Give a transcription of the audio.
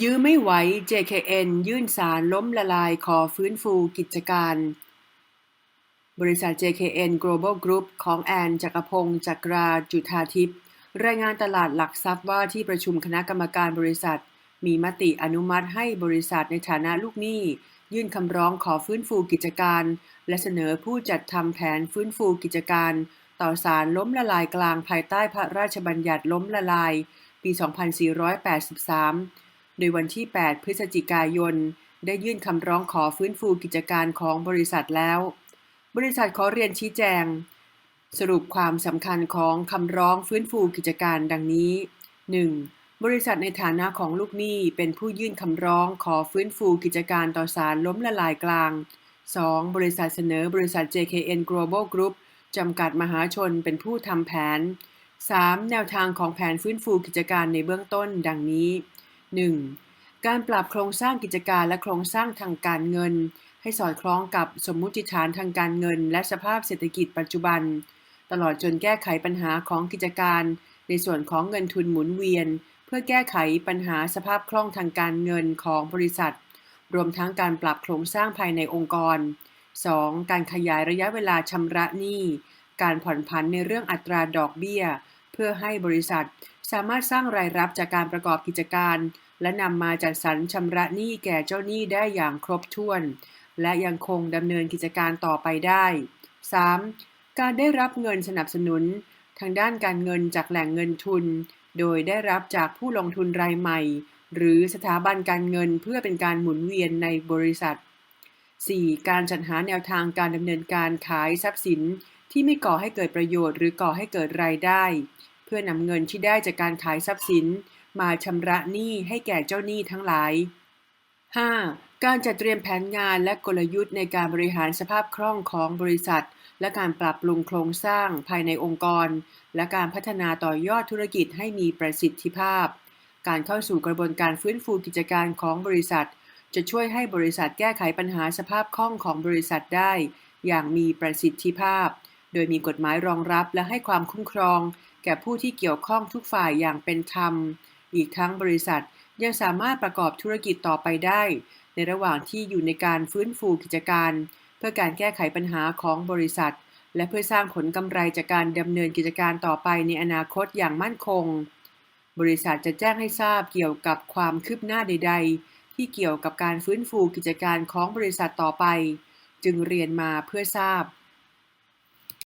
ยื้อไม่ไหว JKN ยื่นศาลล้มละลายขอฟื้นฟูกิจการ บริษัท JKN Global Group ของแอนจักรพงศ์จักราจุธาทิพย์รายงานตลาดหลักทรัพย์ว่าที่ประชุมคณะกรรมการบริษัท มีมติอนุมัติให้บริษัทในฐานะลูกหนี้ ยื่นคำร้องขอฟื้นฟูกิจการ และเสนอผู้จัดทำแผนฟื้นฟูกิจการ ต่อศาลล้มละลายกลางภายใต้พระราชบัญญัติล้มละลาย ปี 2483 ดยวันที่ 8 พฤศจิกายน ได้ยื่นคำร้องขอฟื้นฟูกิจการของบริษัทแล้ว บริษัทขอเรียนชี้แจง สรุปความสำคัญของคำร้องฟื้นฟูกิจการดังนี้ 1. บริษัทในฐานะของลูกหนี้เป็นผู้ยื่นคำร้องขอฟื้นฟูกิจการต่อศาลล้มละลายกลาง 2. บริษัทเสนอบริษัท JKN Global Group จำกัดมหาชนเป็นผู้ทำแผน 3. แนวทางของแผนฟื้นฟูกิจการในเบื้องต้นดังนี้ 1. การปรับโครงสร้างกิจการและโครงสร้างทางการเงิน ให้สอดคล้องกับสมมุติฐานทางการเงิน และสภาพเศรษฐกิจปัจจุบัน ตลอดจนแก้ไขปัญหาของกิจการ ในส่วนของเงินทุนหมุนเวียน เพื่อแก้ไขปัญหาสภาพคล่องทางการเงินของบริษัท รวมทั้งการปรับโครงสร้างภายในองค์กร 2. การขยายระยะเวลาชำระหนี้ การผ่อนผันในเรื่องอัตราดอกเบี้ย เพื่อให้บริษัท สามารถสร้างรายรับจากการประกอบกิจการ และนำมาจัดสรรชำระหนี้แก่เจ้าหนี้ได้อย่างครบถ้วน และยังคงดำเนินกิจการต่อไปได้ 3. การได้รับเงินสนับสนุน ทางด้านการเงินจากแหล่งเงินทุน โดยได้รับจากผู้ลงทุนรายใหม่ หรือสถาบันการเงินเพื่อเป็นการหมุนเวียนในบริษัท 4. การจัดหาแนวทางการดำเนินการขายทรัพย์สิน ที่ไม่ก่อให้เกิดประโยชน์หรือก่อให้เกิดรายได้ เพื่อนำเงินที่ได้จากการขายทรัพย์สิน มาชำระหนี้ให้แก่เจ้าหนี้ทั้งหลาย 5. การจัดเตรียมแผนงานและกลยุทธ์ในการบริหารสภาพคล่องของบริษัท และการปรับปรุงโครงสร้างภายในองค์กร และการพัฒนาต่อยอดธุรกิจให้มีประสิทธิภาพ การเข้าสู่กระบวนการฟื้นฟูกิจการของบริษัท จะช่วยให้บริษัทแก้ไขปัญหาสภาพคล่องของบริษัทได้ อย่างมีประสิทธิภาพ โดยมีกฎหมายรองรับและให้ความคุ้มครอง แก่ผู้ที่เกี่ยวข้องทุกฝ่ายอย่างเป็นธรรม อีกทั้งบริษัทยังสามารถประกอบธุรกิจต่อไปได้ ในระหว่างที่อยู่ในการฟื้นฟูกิจการ เพื่อการแก้ไขปัญหาของบริษัท และเพื่อสร้างผลกำไรจากการดำเนินกิจการต่อไปในอนาคตอย่างมั่นคง บริษัทจะแจ้งให้ทราบเกี่ยวกับความคืบหน้าใด ๆ ที่เกี่ยวกับการฟื้นฟูกิจการของบริษัทต่อไป จึงเรียนมาเพื่อทราบ